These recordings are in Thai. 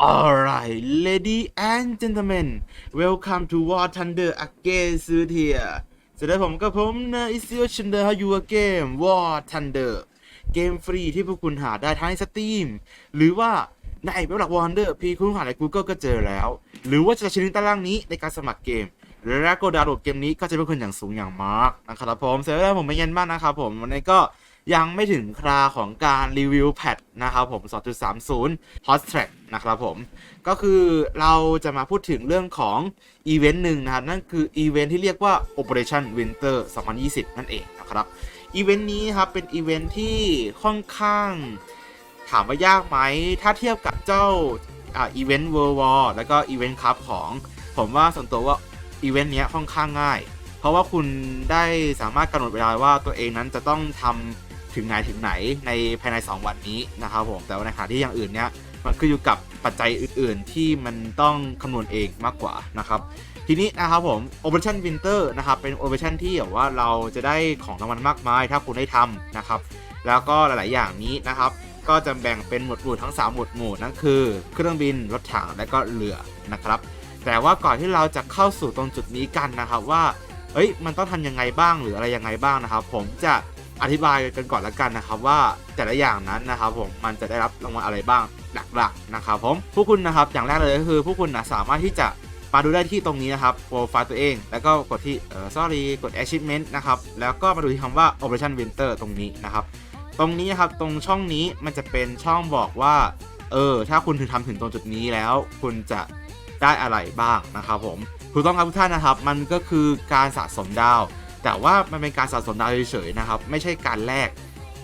Alright, lady and gentlemen, welcome to War Thunder again ซื้อเทียสวัสดีผมกับผมนะอิซิโอชินเดอร์ฮายูเกม War Thunder เกมฟรีที่พวกคุณหาได้ทั้งใน Steam หรือว่าในเว็บหลัก War Thunder พี่คุณหาใน Google ก็เจอแล้ว หรือว่าจะใช้ลิงก์ใต้ล่างนี้ในการสมัครเกม และก็ดาวน์โหลดเกมนี้ก็จะเป็นคนอย่างสูงอย่างมากนะครับผมเสร็จแล้วผมไม่เย็นมากนะครับผมวันนี้ก็ ยังไม่ถึงคราของการรีวิวแพทนะครับผม 2.30 Hot Track นะครับผม ก็คือเราจะมาพูดถึงเรื่องของอีเวนต์หนึ่งนะครับ นั่นคืออีเวนต์ที่เรียกว่า Operation Winter 2020 นั่นเองนะครับ อีเวนต์นี้ครับเป็นอีเวนต์ที่ค่อนข้างถามว่ายากไหม ถ้าเทียบกับเจ้าอ่าอีเวนต์ World War แล้วก็อีเวนต์คัพของ ผมว่าส่วนตัวว่าอีเวนต์เนี้ยค่อนข้างง่าย เพราะว่าคุณได้สามารถกำหนดเวลาว่าตัวเองนั้นจะต้องทำ ถึงไหนถึงไหนในภายใน 2 วันนี้นะครับผมแต่ว่าในขณะที่อย่างอื่นเนี้ยมันขึ้นอยู่กับปัจจัยอื่น ๆ ที่มันต้องคำนวณเองมากกว่านะครับทีนี้นะครับผม Operation Winter นะครับเป็น Operation ที่แบบว่าเราจะได้ของรางวัลมากมาย ถ้าคุณได้ทำนะครับแล้วก็หลาย ๆ อย่างนี้นะครับก็จะแบ่งเป็นหมวดหมู่ทั้ง 3 หมวดหมู่นั่นคือ เครื่องบินรถถังและก็เรือนะครับแต่ว่าก่อนที่เราจะเข้าสู่ตรงจุดนี้กันนะครับว่าเอ้ยมันต้องทำยังไงบ้างหรืออะไรยังไงบ้างนะครับ ผมจะ อธิบายกันก่อนละกันนะครับว่าแต่ละอย่างนั้นนะครับผมมันจะได้รับรางวัลอะไรบ้างหลักๆนะครับผมผู้คุณนะครับอย่างแรกเลยก็คือผู้คุณนะสามารถที่จะมาดูได้ที่ตรงนี้นะครับโปรไฟล์ตัวเอง แล้วก็กดที่เอ่อ sorry กด achievement นะครับแล้วก็มาดูที่คำว่า operation winter ตรงนี้นะครับตรงนี้นะครับตรงช่องนี้มันจะเป็นช่องบอกว่าเออถ้าคุณถึงทำถึงตรงจุดนี้แล้ว คุณจะได้อะไรบ้างนะครับผมถูกต้องครับทุกท่านนะครับ มันก็คือการสะสมดาว แต่ว่ามันเป็นการสะสมดาวเฉยๆนะครับ ไม่ใช่การแลก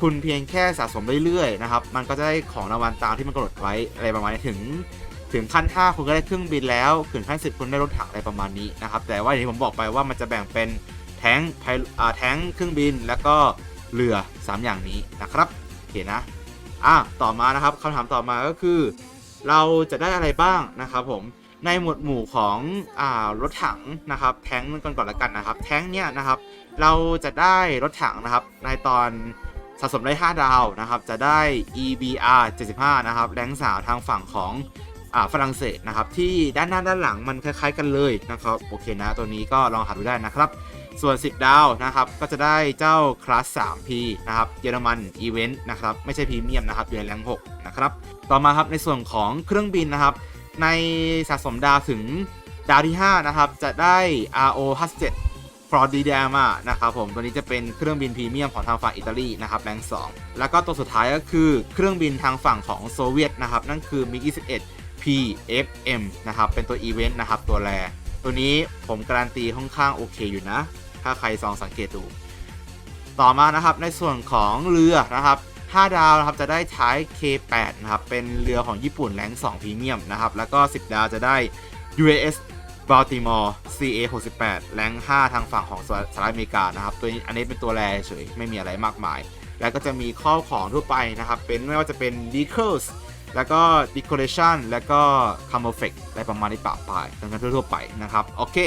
คุณเพียงแค่สะสมเรื่อยๆนะครับ มันก็จะได้ของรางวัลตามที่มันกำหนดไว้อะไรประมาณนี้ถึง ถึงขั้น5คุณก็ได้เครื่องบินแล้วถึงขั้น10คุณได้รถถังอะไรประมาณนี้นะครับ แต่ว่าอย่างที่ผมบอกไปว่ามันจะแบ่งเป็นแท้งไพลอ่าแท้งเครื่องบินแล้วก็เรือ 3 อย่างนี้นะครับโอเคนะอะต่อมานะครับคำถามต่อมาก็คือ เราจะได้อะไรบ้างนะครับผม ในหมวดหมู่ของอ่ารถถังนะครับ แท้งก่อนก่อนละกันนะครับ แท้งเนี่ยนะครับ เราจะได้รถถังนะครับ ในตอนสะสมได้ 5 ดาวนะครับ จะได้ EBR 75 นะครับ แรงสาวทางฝั่งของฝรั่งเศสนะครับ ที่ด้านหน้าด้านหลังมันคล้าย ๆ กันเลยนะครับ โอเคนะ ตัวนี้ก็ลองหาดูได้นะครับ ส่วน 10 ดาวนะครับ ก็จะได้เจ้าคลาส 3P นะครับ เยอรมันอีเวนต์นะครับ ไม่ใช่พรีเมียมนะครับอยู่ในแรง6นะครับ ต่อมาครับในส่วนของเครื่องบินนะครับ ในสะสมดาวถึงดาวที่ 5 นะครับ จะได้ RO 57 f r o d i d a m a นะครับผม ตัวนี้จะเป็นเครื่องบินพรีเมียมของทางฝั่งอิตาลีนะครับแรง 2 แล้วก็ตัวสุดท้ายก็คือเครื่องบินทางฝั่งของโซเวียตนะครับ นั่นคือ MiG 21 PFM นะครับ เป็นตัวอีเวนต์นะครับ ตัวแรตัวนี้ผมการันตีค่อนข้างโอเคอยู่นะ ถ้าใครซองสังเกตดู ต่อมานะครับในส่วนของเรือนะครับ 5 ดาวนะครับจะได้ท้ K8 นะครับเป็นเรือของญี่ปุ่นแรง2พรีเมียมนะครับแล้วก็ 10 ดาวจะได้ UAS Baltimore CA 68แรง5ทางฝั่งของสหรัฐอเมริกานะครับตัวนี้อันนี้เป็นตัวแรเฉยไม่มีอะไรมากมาย แล้วก็จะมีข้อของทั่วไปนะครับ เป็นไม่ว่าจะเป็น decals แล้วก็ decoration แล้วก็ camouflage อะไรประมาณนี้ปะปายกันทั่วๆไปนะครับ โอเค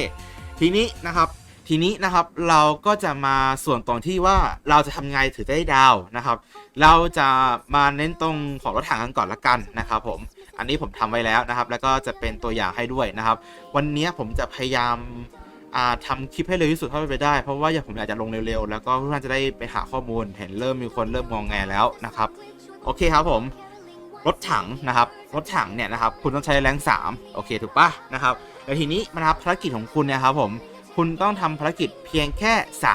ทีนี้นะครับ ทีนี้นะครับเราก็จะมาส่วนตรงที่ว่าเราจะทำไงถือได้ดาวนะครับ เราจะมาเน้นตรงของรถถังกันก่อนละกันนะครับผมอันนี้ผมทำไว้แล้วนะครับ แล้วก็จะเป็นตัวอย่างให้ด้วยนะครับ วันนี้ผมจะพยายามาทำคลิปให้เร็วที่สุดเท่าที่ไปได้ เพราะว่าอยากผมอยากจะลงเร็วๆ แล้วก็ทุกท่านจะได้ไปหาข้อมูล เห็นเริ่มมีคนเริ่มงองแงแล้วนะครับ โอเคครับผม รถถังนะครับ รถถังเนี่ยนะครับ คุณต้องใช้แรง3โอเคถูกปะนะครับ แล้วทีนี้นะครับภารกิจของคุณเนะครับผม คุณต้องทำภารกิจเพียงแค่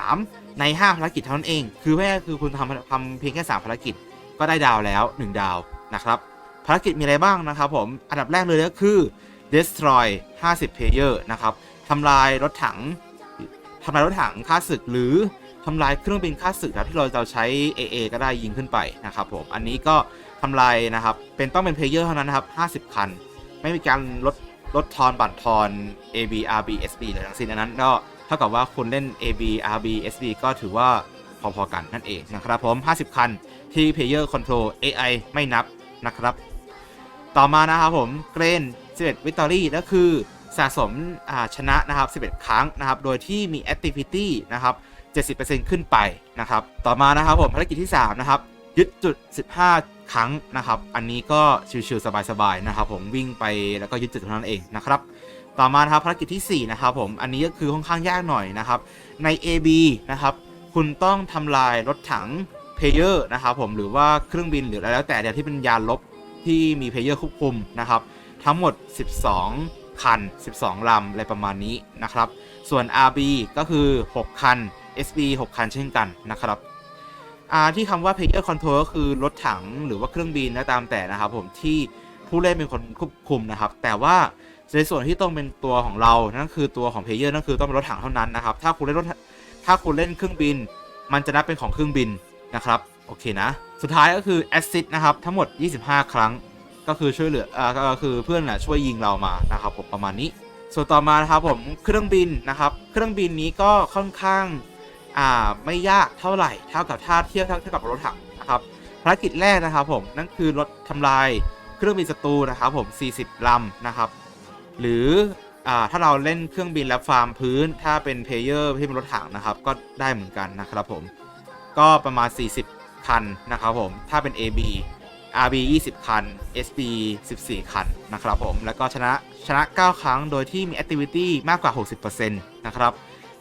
3 ใน 5 ภารกิจเท่านั้นเอง คือแค่คือคุณทำทำเพียงแค่ 3 ภารกิจ ก็ได้ดาวแล้ว 1 ดาวนะครับ ภารกิจมีอะไรบ้างนะครับผม อันดับแรกเลยก็คือ destroy 50 player นะครับทำลายรถถังทำลายรถถังค่าศึกหรือทำลายเครื่องบินค่าศึกครับที่เราจะใช้ AA ก็ได้ยิงขึ้นไปนะครับผม อันนี้ก็ทำลายนะครับ เป็นต้องเป็นเพลเยอร์เท่านั้นนะครับ 50 คัน ไม่มีการลด ลดทอนบัตรทอน AB RB SB เลยทั้งสิ้นอันนั้นก็เท่ากับว่าคุณเล่น AB RB SB ก็ถือว่าพอๆกันนั่นเองนะครับผม 50 คันที่ Player Control AI ไม่นับนะครับ ต่อมานะครับผมเกรน11 Victory ก็คือสะสมชนะนะครับ 11 ครั้งนะครับ โดยที่มี Activity นะครับ 70%ขึ้นไปนะครับ ต่อมานะครับผมภารกิจที่ 3 นะครับ ยึดจุด 15 ครั้งนะครับ อันนี้ก็ชิวๆสบายๆนะครับผมวิ่งไปแล้วก็ยึดจุดเท่านั้นเองนะครับ ต่อมาครับภารกิจที่ 4 นะครับผม อันนี้ก็คือค่อนข้างยากหน่อยนะครับ ใน AB นะครับ คุณต้องทำลายรถถังเพเยอร์นะครับผมหรือว่าเครื่องบินหรืออะไรแล้วแต่เนี่ยที่เป็นยานลบที่มีเพเยอร์ควบคุมนะครับ ทั้งหมด 12 คัน 12 ลำอะไรประมาณนี้นะครับ ส่วน RB ก็คือ 6 คัน SB 6 คันเช่นกันนะครับ อ่าที่คำว่า Player Control ก็คือรถถังหรือว่าเครื่องบินนะตามแต่นะครับผมที่ผู้เล่นเป็นคนควบคุมนะครับ แต่ว่าในส่วนที่ต้องเป็นตัวของเรานั่นคือตัวของ Player นั่นคือต้องเป็นรถถังเท่านั้นนะครับ ถ้าคุณเล่นรถถ้าคุณเล่นเครื่องบิน มันจะนับเป็นของเครื่องบินนะครับโอเคนะ สุดท้ายก็คือ Assist นะครับทั้งหมด 25 ครั้ง ก็คือช่วยเหลืออ่าก็คือเพื่อนน่ะช่วยยิงเรามานะครับผมประมาณนี้ ส่วนต่อมานะครับผมเครื่องบินนะครับ เครื่องบินนี้ก็ค่อนข้าง อ่าไม่ยากเท่าไหร่เท่ากับท่าเทียบเท่ากับรถถังนะครับภารกิจแรกนะครับผมนั่นคือรถทำลายเครื่องบินศัตรูนะครับผม 40ลำนะครับ หรืออ่าถ้าเราเล่นเครื่องบินและฟาร์มพื้น ถ้าเป็นเพลเยอร์ที่เป็นรถถังนะครับ ก็ได้เหมือนกันนะครับผม ก็ประมาณ 40 คันนะครับผม ถ้าเป็น AB RB 20 คัน SB 14 คันนะครับผม แล้วก็ชนะชนะ 9 ครั้งโดยที่มี Activity มากกว่า 60%นะครับ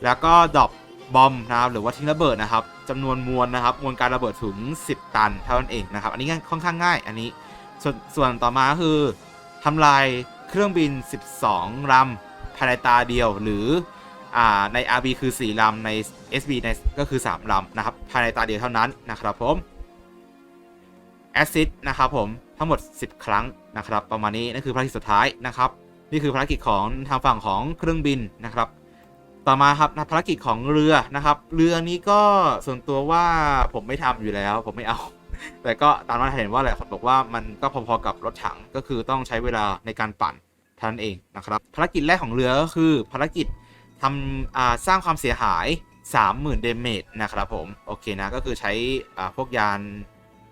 แล้วก็ดรอป บอมนะครับหรือว่าทิ้งระเบิดนะครับจำนวนมวลนะครับมวลการระเบิดถึง 10 ตันเท่านั้นเองนะครับ อันนี้ค่อนข้างง่ายอันนี้ส่วนส่วนต่อมาคือทำลายเครื่องบิน 12ลำภายในตาเดียวหรืออ่าใน RB คือ 4ลำใน SB ในก็คือ 3ลำนะครับภายในตาเดียวเท่านั้นนะครับผมแอซิดนะครับผมทั้งหมด 10 ครั้งนะครับ ประมาณนี้นั่นคือภารกิจสุดท้ายนะครับ นี่คือภารกิจของทางฝั่งของเครื่องบินนะครับ ต่อมาครับภารกิจของเรือนะครับ เรือนี้ก็ส่วนตัวว่าผมไม่ทำอยู่แล้ว ผมไม่เอา แต่ก็ตามที่เห็นว่าหลายคนบอกว่ามันก็พอๆกับรถถังก็คือต้องใช้เวลาในการปั่นเท่านั้นเองนะครับ ภารกิจแรกของเรือก็คือภารกิจทำสร้างความเสียหาย 30,000เดเมจนะครับผม โอเคนะ ก็คือใช้พวกยาน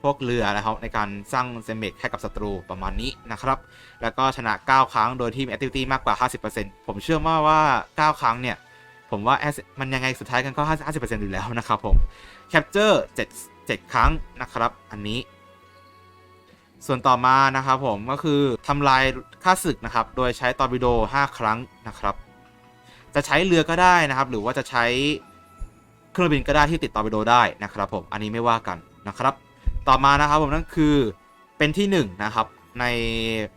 พวกเรือนะครับในการสร้างเซมิกให้กับศัตรูประมาณนี้นะครับ แล้วก็ชนะ 9 ครั้งโดยที่มี activity มากกว่า 50%ผมเชื่อว่าว่า 9 ครั้งเนี่ย ผมว่ามันยังไงสุดท้ายกันก็ 50%อยู่แล้วนะครับผม capture 7 7 ครั้งนะครับ อันนี้ ส่วนต่อมานะครับผมก็คือทำลายค่าศึกนะครับ โดยใช้ตอร์ปิโด 5 ครั้งนะครับ จะใช้เรือก็ได้นะครับ หรือว่าจะใช้เครื่องบินก็ได้ที่ติดตอร์ปิโดได้นะครับ ผม อันนี้ไม่ว่ากันนะครับ ต่อมานะครับผมนั่นคือเป็นที่1นะครับใน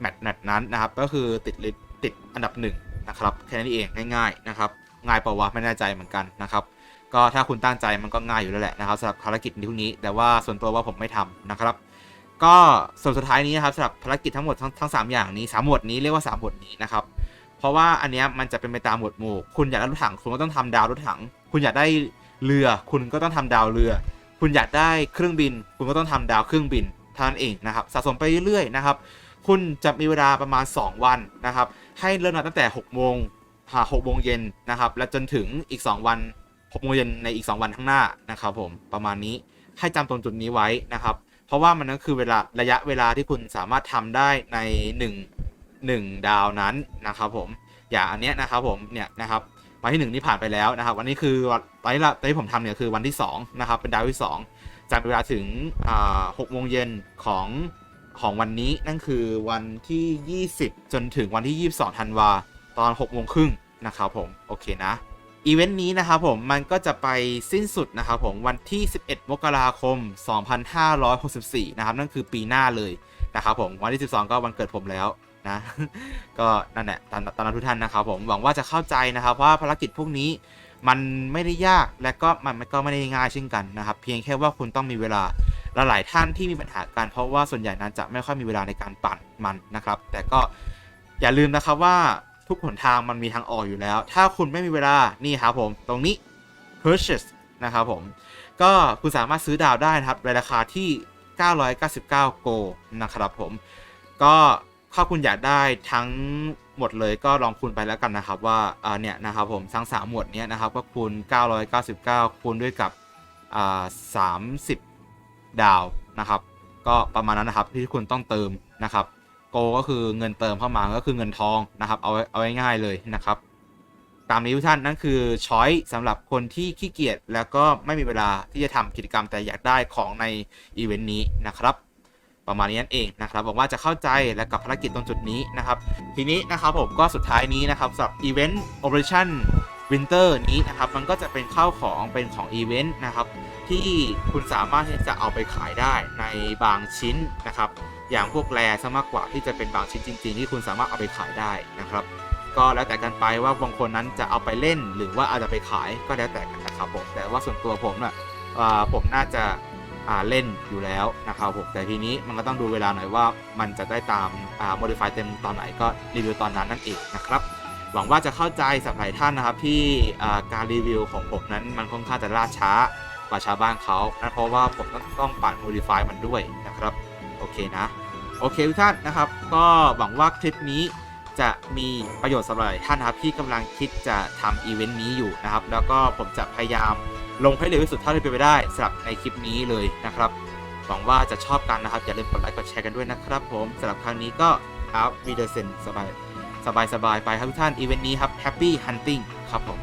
แมตช์นั้นนะครับ ก็คือติดลิสต์ติดอันดับ1นะครับแค่นี้เองง่าย ๆนะครับ ง่ายเปล่าวะไม่แน่ใจเหมือนกันนะครับ ก็ถ้าคุณตั้งใจมันก็ง่ายอยู่แล้วแหละนะครับสำหรับภารกิจนี้พวกนี้ แต่ว่าส่วนตัวว่าผมไม่ทำนะครับ ก็ส่วนสุดท้ายนี้นะครับสำหรับภารกิจทั้งหมดทั้งทั้งสามอย่างนี้สามหมวดนี้เรียกว่าสามหมวดนี้นะครับเพราะว่าอันเนี้ยมันจะเป็นไปตามหมวดหมู่คุณอยากได้รถถังคุณก็ต้องทำดาวรถถัง คุณอยากได้เรือคุณก็ต้องทำดาวเรือ คุณอยากได้เครื่องบิน คุณก็ต้องทำดาวเครื่องบินเท่านั้นเองนะครับสะสมไปเรื่อยๆนะครับคุณจะมีเวลาประมาณ 2 วันนะครับ ให้เริ่มนับตั้งแต่ 6 โมง หา6โมงเย็นนะครับ และจนถึงอีก 2 วัน6โมงเย็นในอีก 2 วันข้างหน้านะครับผมประมาณนี้ให้จำตรงจุดนี้ไว้นะครับ เพราะว่ามันก็คือเวลาระยะเวลาที่คุณสามารถทำได้ใน 1 1 ดาวนั้นนะครับผมอย่างอันเนี้ยนะครับผมเนี่ยนะครับวันที่หนึ่งนี่ผ่านไปแล้วนะครับวันนี้คือวันตอนนี้ละตอนที่ผมทำเนี่ยคือวันที่สองนะครับเป็นดาวที่สองจากเวลาถึงหกโมงเย็นของของวันนี้นั่นคือวันที่ 20 จนถึงวันที่ 22ธันวา ตอน6โมงครึ่งนะครับผม โอเคนะอีเวนต์นี้นะครับผมมันก็จะไปสิ้นสุดนะครับผมวันที่ 11 มกราคม 2564 นะครับ นั่นคือปีหน้าเลยนะครับผมวันที่ 12 ก็วันเกิดผมแล้วนะ ก็นั่นแหละตามตามนั้นทุกท่านนะครับผมหวังว่าจะเข้าใจนะครับว่าภารกิจพวกนี้มันไม่ได้ยากและก็มันก็ไม่ได้ง่ายเช่นกันนะครับ เพียงแค่ว่าคุณต้องมีเวลาและหลายท่านที่มีปัญหากันเพราะว่าส่วนใหญ่นั้นจะไม่ค่อยมีเวลาในการปั่นมันนะครับ แต่ก็อย่าลืมนะครับว่า ทุกหนทางมันมีทางออกอยู่แล้ว ถ้าคุณไม่มีเวลา นี่ครับผม ตรงนี้ purchase นะครับผม ก็คุณสามารถซื้อดาวได้นะครับ ในราคาที่ 999 โก นะครับผม ก็ถ้าคุณอยากได้ทั้งหมดเลยก็ลองคูณไปแล้วกันนะครับว่าเนี่ยนะครับผมทั้งสามหมวดเนี้ยนะครับก็คูณ 999 คูณด้วยกับ30 ดาวนะครับ ก็ประมาณนั้นนะครับที่คุณต้องเติมนะครับ โกก็คือเงินเติมเข้ามาก็คือเงินทองนะครับ เอาเอาง่ายๆเลยนะครับ ตามนี้ทุกท่านนั่นคือช้อยสำหรับคนที่ขี้เกียจแล้วก็ไม่มีเวลาที่จะทำกิจกรรมแต่อยากได้ของในอีเวนต์นี้นะครับประมาณนี้นั่นเองนะครับบอกว่าจะเข้าใจและกับภารกิจตรงจุดนี้นะครับ ทีนี้นะครับผมก็สุดท้ายนี้นะครับสำหรับอีเวนต์ Operation Winter นี้นะครับ มันก็จะเป็นข้าวของเป็นของอีเวนต์นะครับ ที่คุณสามารถที่จะเอาไปขายได้ในบางชิ้นนะครับ อย่างพวกแร่ซะมากกว่าที่จะเป็นบางชิ้นจริง ๆ ที่คุณสามารถเอาไปขายได้นะครับ ก็แล้วแต่กันไปว่าบางคนนั้นจะเอาไปเล่น หรือว่าอาจจะไปขายก็แล้วแต่กันนะครับผมแต่ว่าส่วนตัวผมน่ะอ่าผมน่าจะาเล่นอยู่แล้วนะครับผมแต่ทีนี้มันก็ต้องดูเวลาหน่อยว่ามันจะได้ตามอ่า modify เต็มตอนไหนก็รีวิวตอนนั้นนั่นเองนะครับหวังว่าจะเข้าใจสำหรับหลายท่านนะครับที่การรีวิวของผมนั้นมันค่อนข้างจะล่าช้ากว่าชาวบ้านเขานะเพราะว่าผมต้องต้องปั่น modify มันด้วยนะครับ เคนะ โอเคทุกท่านนะครับ ก็หวังว่าคลิปนี้จะมีประโยชน์สำหรับายท่านนะครับที่กำลังคิดจะทำอีเวนต์นี้อยู่นะครับ แล้วก็ผมจะพยายามลงให้เร็วที่สุดเท่าที่เป็นไปได้สำหรับในคลิปนี้เลยนะครับ หวังว่าจะชอบกันนะครับ อย่าลืมกดไลค์กดแชร์กันด้วยนะครับ ผมสำหรับครั้งนี้ก็ครับวีเดอร์เซนสบายสบายสบายไปครับทุกท่านอีเวนต์นี้ครับ Happy Hunting ครับผม